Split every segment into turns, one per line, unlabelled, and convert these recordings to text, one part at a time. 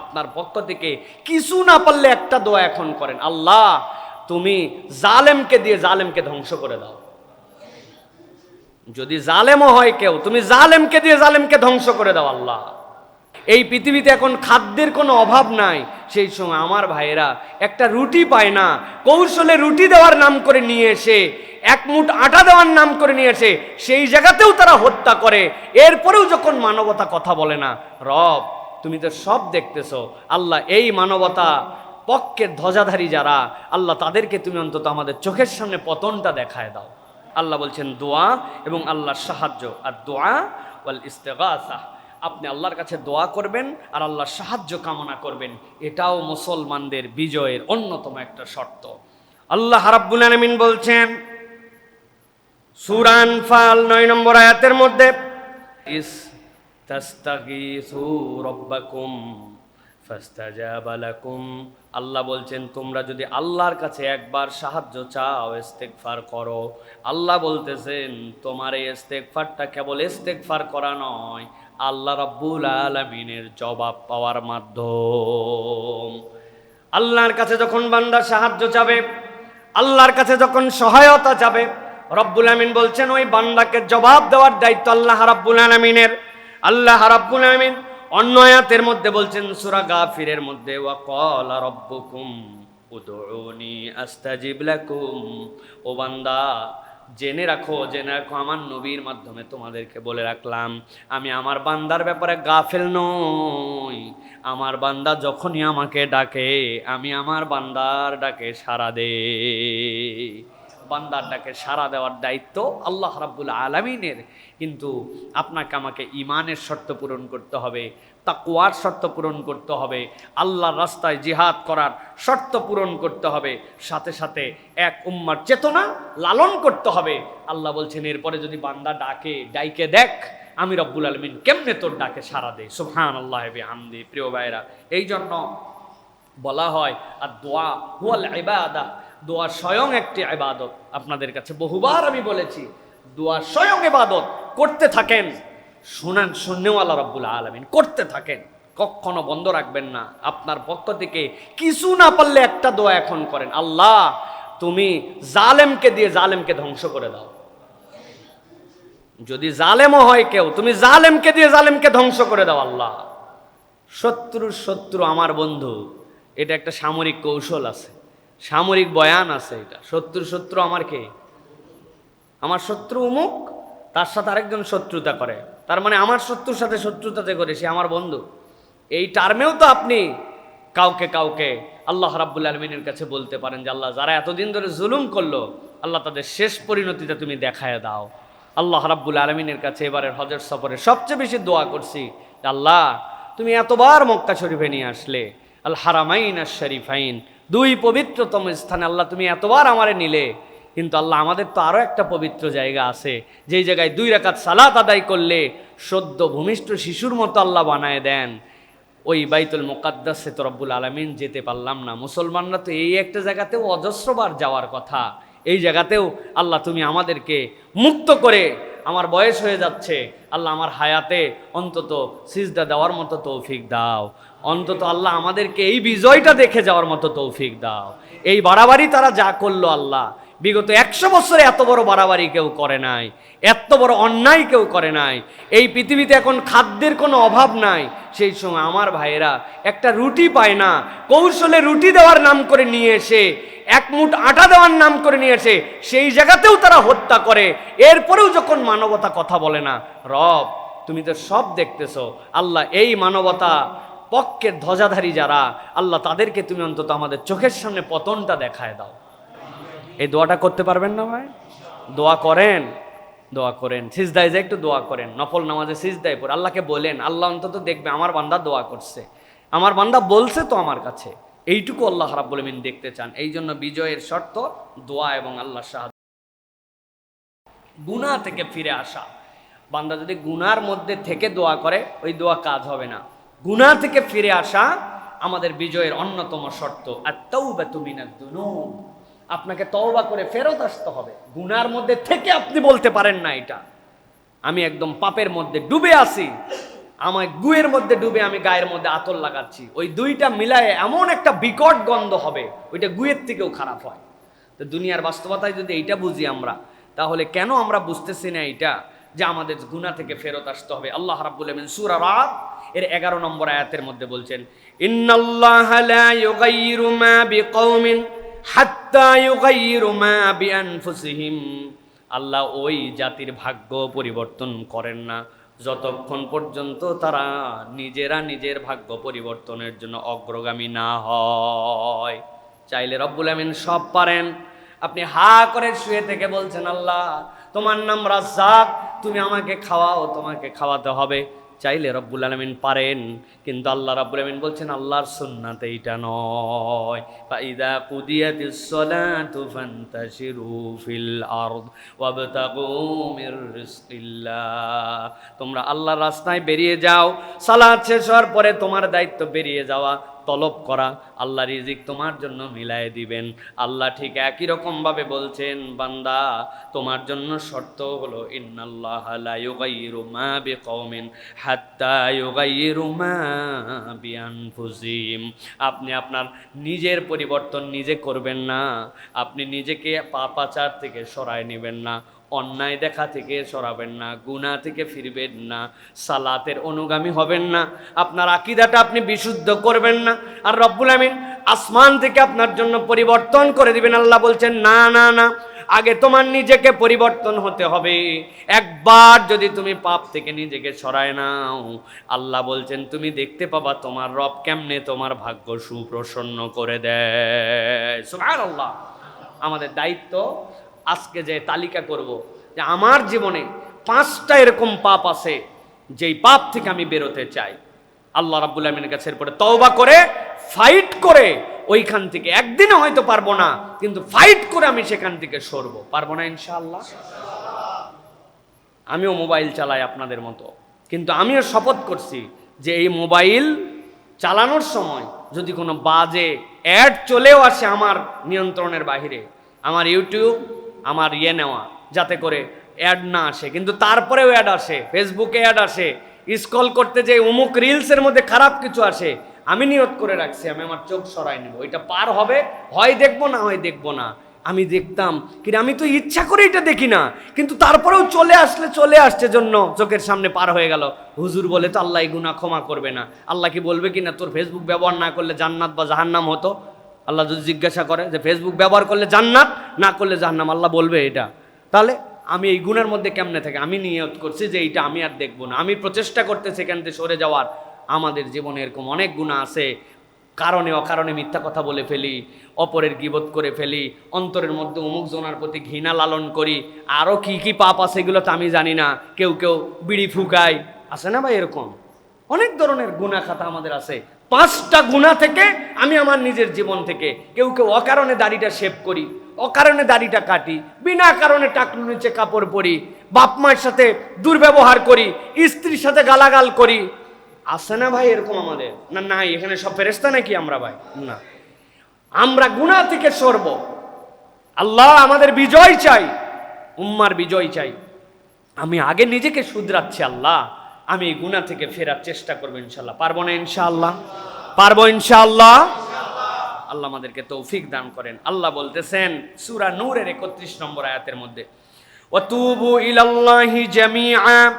আপনার পক্ষ থেকে কিছু না পারলে একটা দোয়া এখন করেন, আল্লাহ তুমি জালেমকে দিয়ে জালেমকে ধ্বংস করে দাও। যদি জালেমও হয় কেউ, তুমি জালেমকে দিয়ে জালেমকে ধ্বংস করে দাও, আল্লাহ। এই পৃথিবীতে এখন খাদ্যের কোনো অভাব নাই, সেই সময় আমার ভাইয়েরা একটা রুটি পায় না, কৌশলে রুটি দেওয়ার নাম করে নিয়ে এসে, এক মুঠ আটা দেওয়ার নাম করে নিয়ে এসে, সেই জায়গাতেও তারা হত্যা করে, এরপরেও যখন মানবতা কথা বলে না, রব তুমি তো সব দেখতেছো, আল্লাহ এই মানবতা পক্ষের ধ্বজাধারী যারা, আল্লাহ তাদেরকে তুমি অন্তত আমাদের চোখের সামনে পতনটা দেখায় দাও। আল্লাহ বলছেন, দোয়া এবং আল্লাহর সাহায্য। আর দোয়া, ওয়াল ইস্তেগাসা। আপনি আল্লাহর কাছে দোয়া করবেন আর আল্লাহর সাহায্য কামনা করবেন। এটাও মুসলমানদের বিজয়ের অন্যতম একটা শর্ত। আল্লাহ রাব্বুল আলামিন বলছেন সুরান ফাল নয় নম্বর আয়াতের মধ্যে, ইস আল্লাহ বলছেন, তোমরা যদি আল্লাহর কাছে একবার সাহায্য চাও, ইস্তেগফার করো। আল্লাহ বলতেছেন, তোমার এই ইস্তেগফারটা কেবল ইস্তেগফার করা নয়, আল্লাহ রাব্বুল আলামিনের জবাব পাওয়ার মাধ্যম। আল্লাহর কাছে যখন বান্দা সাহায্য চাবে, আল্লাহর কাছে যখন সহায়তা চাবে, রব্বুল আমিন বলছেন, ওই বান্দাকে জবাব দেওয়ার দায়িত্ব আল্লাহ রাব্বুল আলামিনের। আল্লাহ রাব্বুল আমিন অন্য আয়াতের মধ্যে বলছেন, সূরা গাফিরের মধ্যে, ওয়া ক্বালা রাব্বুকুম, উদউনি আস্তাজিব লাকুম। ও বান্দা, জেনে রাখো জেনে রাখো, আমার নবীর মাধ্যমে তোমাদেরকে বলে রাখলাম, আমি আমার বান্দার ব্যাপারে গাফেল নই। আমার বান্দা যখনই আমাকে ডাকে, আমি আমার বান্দার ডাকে সাড়া দে বান্দার ডাকে সাড়া দেওয়ার দায়িত্ব আল্লাহ রাব্বুল আলমিনের। কিন্তু আপনাকে আমাকে ইমানের শর্ত পূরণ করতে হবে তা তাকুয়ার শর্ত পূরণ করতে হবে, আল্লাহর রাস্তায় জিহাদ করার শর্ত পূরণ করতে হবে, সাথে সাথে এক উম্মার চেতনা লালন করতে হবে। আল্লাহ বলছেন, এরপরে যদি বান্দা ডাকে, ডাইকে দেখ, আমি রব্বুল আলমিন কেমনে তোর ডাকে সাড়া দেয় সুবহান আল্লাহ হামদি প্রিয় ভাইরা এই জন্য বলা হয় আর দোয়া হুয়াল ইবাদা দোয়া স্বয়ং একটি ইবাদত আপনাদের কাছে বহুবার আমি বলেছি, দোয়া স্বয়ং ইবাদত করতে থাকেন। শোনান শূন্যওয়ালা রব্বুল আলমিন করতে থাকেন। কখনো বন্ধ রাখবেন না। আপনার পক্ষ থেকে কিছু না পারলে একটা দোয়া এখন করেন। আল্লাহ, তুমি জালেমকে দিয়ে জালেমকে ধ্বংস করে দাও। যদি জালেমও হয় কেউ, তুমি জালেমকে দিয়ে জালেমকে ধ্বংস করে দাও আল্লাহ। শত্রুর শত্রু আমার বন্ধু। এটা একটা সামরিক কৌশল আছে। সামরিক বয়ান আছে এটা। শত্রু শত্রু আমার কে? আমার শত্রু উমুক, তার সাথে আরেকজন শত্রুতা করে। তার মানে আমার শত্রুর সাথে শত্রুতাতে করে, সে আমার বন্ধু। এই টার্মেও তো আপনি কাউকে কাউকে আল্লাহ রাব্বুল আলমিনের কাছে বলতে পারেন যে, আল্লাহ, যারা এতদিন ধরে জুলুম করল, আল্লাহ তাদের শেষ পরিণতিটা তুমি দেখায় দাও। আল্লাহ রাব্বুল আলমিনের কাছে এবারের হজর সফরে সবচেয়ে বেশি দোয়া করছি আল্লাহ, তুমি এতবার মক্কা শরীফে নিয়ে আসলে। আল হারামাইন আর শরীফাইন দুই পবিত্রতম স্থানে আল্লাহ তুমি এতবার আমারে নিলে, কিন্তু আল্লাহ আমাদের তো আরও একটা পবিত্র জায়গা আছে, যেই জায়গায় দুই রাকাত সালাত আদায় করলে সদ্য ভূমিষ্ঠ শিশুর মতো আল্লাহ বানায় দেন। ওই বাইতুল মোকাদ্দাসে তো রব্বুল আলমিন যেতে পারলাম না। মুসলমানরা তো এই একটা জায়গাতেও অজস্রবার যাওয়ার কথা। এই জায়গাতেও আল্লাহ তুমি আমাদেরকে মুক্ত করে আমার বয়স হয়ে যাচ্ছে, আল্লাহ আমার হায়াতে অন্তত সিজদা দেওয়ার মতো তৌফিক দাও। অন্তত আল্লাহ আমাদেরকে এই বিজয়টা দেখে যাওয়ার মতো তৌফিক দাও। এই বাড়াবাড়ি তারা যা করল আল্লাহ, বিগত একশো বছরে এত বড় বাড়াবাড়ি কেউ করে নাই, এত বড় অন্যায় কেউ করে নাই, এই পৃথিবীতে এখন খাদ্যের কোনো অভাব নাই। সেই সময় আমার ভাইয়েরা একটা রুটি পায় না, কৌশলে রুটি দেওয়ার নাম করে নিয়ে এসে, এক মুঠ আটা দেওয়ার নাম করে নিয়ে এসে, সেই জায়গাতেও তারা হত্যা করে। এরপরেও যখন মানবতা কথা বলে না, রব, তুমি তো সব দেখতেছো, আল্লাহ এই মানবতা পক্ষের ধ্বজাধারী যারা, আল্লাহ তাদেরকে তুমি অন্তত আমাদের চোখের সামনে পতনটা দেখায় দাও। এই দোয়াটা করতে পারবেন না ভাই? দোয়া করেন দোয়া করেন। সিজদায় যে একটু দোয়া করেন, নফল নামাজে সিজদায় পড়ে। আল্লাহকে বলেন, আল্লাহ অন্তত দেখবে আমার বান্দা দোয়া করছে। আমার বান্দা বলছে তো আমার কাছে। এইটুকু আল্লাহ রাব্বুল আমিন দেখতে চান। এই জন্য বিজয়ের শর্ত দোয়া এবং আল্লাহ সাহায্য গুনাহ থেকে ফিরে আসা। বান্দা যদি গুনার মধ্যে থেকে দোয়া করে, ওই দোয়া কাজ হবে না। গুনাহ থেকে ফিরে আসা আমাদের বিজয়ের অন্যতম শর্ত আর তৌবাতু মিনাদ দুনুব। আপনাকে তওবা করে ফেরত আসতে হবে। গুনার মধ্যে থেকে আপনি বলতে পারেন না এটা। আমি একদম পাপের মধ্যে ডুবে আছি। আমায় গুয়ের মধ্যে ডুবে আমি গায়ের মধ্যে আতর লাগাচ্ছি। ওই দুইটা মিলায়ে এমন একটা বিকট গন্ধ হবে, ওইটা গুয়ের থেকেও খারাপ হয়। তো দুনিয়ার বাস্তবতায় যদি এইটা বুঝি আমরা, তাহলে কেন আমরা বুঝতেছি না এইটা? যে আমাদের গুনাহ থেকে ফেরত আসতে হবে। আল্লাহ রাব্বুল আমিন সূরা রাত এর 11 নম্বর আয়াতের মধ্যে বলছেন, ইন্নাল্লাহা লা ইউগাইয়িরু মা বিকওমিন হাত্তা ইউগাইয়িরু মা বিআনফুসিহিম। আল্লাহ ওই জাতির ভাগ্য পরিবর্তন করেন না। যতক্ষণ পর্যন্ত তারা নিজেরা নিজের ভাগ্য পরিবর্তনের জন্য অগ্রগামী না হয়। চাইলে রব্বুল আমিন সব পারেন। আপনি হা করে শুয়ে থেকে বলছেন, আল্লাহ তোমার নাম রাজ্জাক, তুমি আমাকে খাওয়াও, তোমাকে খাওয়াতে হবে। চাইলে রব্বুল আলমিন পারেন, কিন্তু আল্লাহ রব্বুল আলমিন বলছেন, আল্লাহর সুন্নাতে এইটা নয়। ফাইদা কুদিয়াতিস সালাতু ফান্তাশিরু ফিল আরদ ওয়াবতাগু মির রিজকিল্লাহ। তোমরা আল্লাহর রাস্তায় বেরিয়ে যাও সালাত শেষ হওয়ার পরে তোমার দায়িত্ব বেরিয়ে যাওয়া। তলব করা, আল্লাহ রিজিক তোমার জন্য মিলায়ে দিবেন। আল্লাহ ঠিক একই রকম ভাবে বলছেন, বান্দা, তোমার জন্য শর্ত হলো আপনি আপনার নিজের পরিবর্তন নিজে করবেন না, আপনি নিজেকে পাপাচার থেকে সরায় নেবেন না। অন্যায় দেখা থেকে সরাবেন না গুণা থেকে ফিরবেন না, সালাতের অনুগামী হবেন না, আপনার আকিদাটা আপনি বিশুদ্ধ করবেন না, আর রব্বুল আমিন আসমান থেকে আপনার জন্য পরিবর্তন করে দিবেন। আল্লাহ বলছেন, না না না, আগে তোমার নিজেকে পরিবর্তন হতে হবে। একবার যদি তুমি পাপ থেকে নিজেকে সরায় নাও, আল্লাহ বলছেন, তুমি দেখতে পাবা তোমার রব কেমনে তোমার ভাগ্য সুপ্রসন্ন করে দেয়। সুবহানাল্লাহ। আমাদের দায়িত্ব আজকে যে তালিকা করব যে আমার জীবনে পাঁচটা এরকম পাপ আছে, যেই পাপ থেকে আমি বেরোতে চাই। আল্লাহ রাব্বুল আমিনের কাছে এরপরে তওবা করে ফাইট করে, ওইখান থেকে একদিনে হয়তো পারব না, কিন্তু ফাইট করে আমি সেখান থেকে সরবো। পারব না ইনশাআল্লাহ? আমিও মোবাইল চালাই আপনাদের মতো। কিন্তু আমিও শপথ করছি যে এই মোবাইল চালানোর সময় যদি কোনো বাজে অ্যাড চলেও আসে আমার নিয়ন্ত্রণের বাইরে আমার ইউটিউব আমার ইয়ে নেওয়া, যাতে করে অ্যাড না আসে। কিন্তু তারপরেও অ্যাড আসে ফেসবুকে অ্যাড আসে স্ক্রল করতে যে অমুক রিলসের মধ্যে খারাপ কিছু আসে, আমি নিয়ত করে রাখছি, আমি আমার চোখ সরাই নেব। এটা পার হবে, হয় দেখব না, হয় দেখব না। আমি দেখতাম, কিন্তু আমি তো ইচ্ছা করে এটা দেখি না। কিন্তু তারপরেও চলে আসলে চলে আসছে জন্য চোখের সামনে পার হয়ে গেল। হুজুর বলে তো আল্লাহ গুনাহ ক্ষমা করবে না। আল্লাহ কি বলবে কি না তোর ফেসবুক ব্যবহার না করলে জান্নাত বা জাহান্নাম হতো? আল্লাহ যদি জিজ্ঞাসা করে যে ফেসবুক ব্যবহার করলে জান্নাত, না করলে জাহান্নাম, আল্লাহ বলবে এটা। তাহলে আমি এই গুণের মধ্যে কেমনে থাকে? আমি নিয়ত করছি যে এইটা আমি আর দেখব না। আমি প্রচেষ্টা করতে সেখান থেকে সরে যাওয়ার। আমাদের জীবনে এরকম অনেক গুণা আছে। কারণে অকারণে মিথ্যা কথা বলে ফেলি, অপরের গিবত করে ফেলি, অন্তরের মধ্যে অমুক জোনার প্রতি ঘৃণা লালন করি। আরও কি কি পাপ আছে এগুলো তো আমি জানি না। কেউ কেউ বিড়ি ফুকায়। আছে না ভাই এরকম? অনেক ধরনের গুণা খাতা আমাদের আছে। পাঁচটা গুণা থেকে আমি আমার নিজের জীবন থেকে। কেউ কেউ অকারণে দাড়িটা শেভ করি, অকারণে দাড়িটা কাটি, বিনা কারণে টাকলু নিচে কাপড় পরি, বাপ মায়ের সাথে দুর্ব্যবহার করি, স্ত্রীর সাথে গালাগাল করি। আছে না ভাই এরকম আমাদের? না নাই এখানে সব ফেরেস্তা নাকি আমরা ভাই? না। আমরা গুণা থেকে সরব। আল্লাহ আমাদের বিজয় চাই, উম্মার বিজয় চাই। আমি আগে নিজেকে শুধরাচ্ছি আল্লাহ। আমি এই গুণা থেকে ফেরার চেষ্টা করব ইনশাল্লাহ পারব না ইনশাআল্লাহ? পারব ইনশাআল্লাহ? আল্লাহ আমাদেরকে তৌফিক দান করেন। আল্লাহ বলতেছেন, সূরা নূরের 31 নম্বর আয়াতের মধ্যে ওয়াতুবু ইলাল্লাহি জামিআ,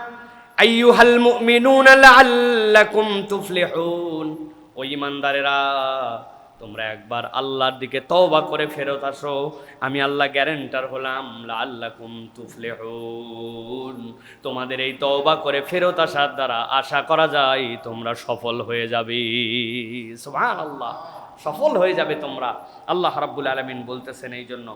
আইয়ুহাল মুমিনুনা লাআল্লাকুম তুফলিহুন। ও ইমানদারেরা তোমরা একবার আল্লাহর দিকে তওবা করে ফেরত আসো। আমি আল্লাহ গ্যারেন্টার হলাম আল্লাহ কুম তুফলে তোমাদের এই তওবা করে ফেরত আসার দ্বারা আশা করা যায় তোমরা সফল হয়ে যাবে। সুবহানাল্লাহ, সফল হয়ে যাবে তোমরা। আল্লাহ রাব্বুল আলামিন বলতেছেন এই জন্য